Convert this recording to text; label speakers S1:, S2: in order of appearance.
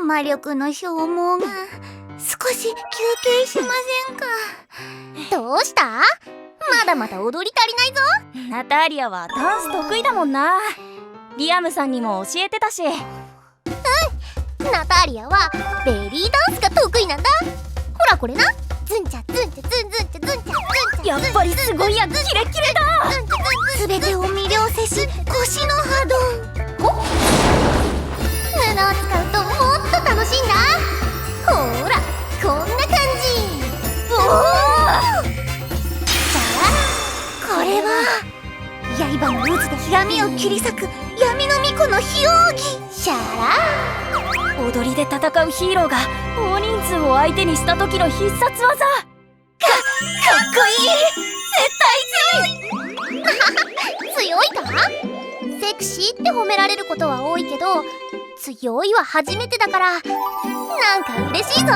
S1: 魔力の消耗が少し休憩しませんか？どうした？まだまだ踊り足りないぞ。
S2: ナターリアはダンス得意だもんな。リアムさんにも教えてたし。
S1: ナターリアはベリーダンスが得意なんだ。ほらこれな。ズンチャズンチャズンズンチャズンチャ。ズンチャ
S2: やっぱりすごいやキレッキレだ。
S1: すべてを魅了せし腰の波動れは。刃の渦で闇を切り裂く闇の巫女の非奥義。シャラ
S2: 踊りで戦うヒーローが大人数を相手にした時の必殺技。かかっこいい。
S1: 強いか？セクシーって褒められることは多いけど強いは初めてだから。なんか嬉しいぞ。